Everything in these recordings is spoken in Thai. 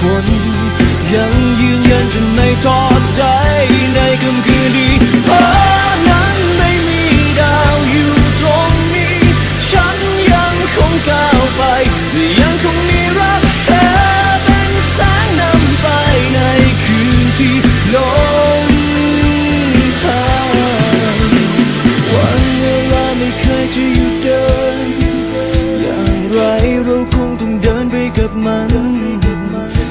คน ยังยืนยันจะไม่ท้อใจในค่ำคืนที่ฟ้านั้นไม่มีดาวอยู่ตรงนี้ ฉันยังคงก้าวไป ยังคงมีรักเธอเป็นแสงนำไปในคืนที่ลงทางวันเวลาไม่เคยจะหยุดเดิน อย่างไรเราคงต้องเดินไปกับมัน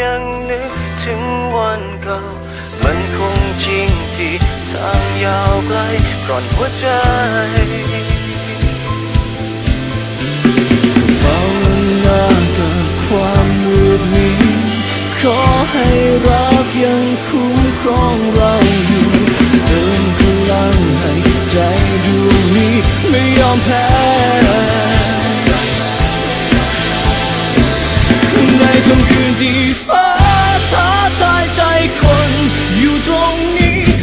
ยังนึกถึงวันเก่า มันคงจริงที่ทางยาวไกลก่อนหัวใจภาวนากับความมืดมิดขอให้รักยังคุ้มครองเราอยู่เดินพลังให้ใจดวงนี้ไม่ยอมแพ้ในค่ำคืน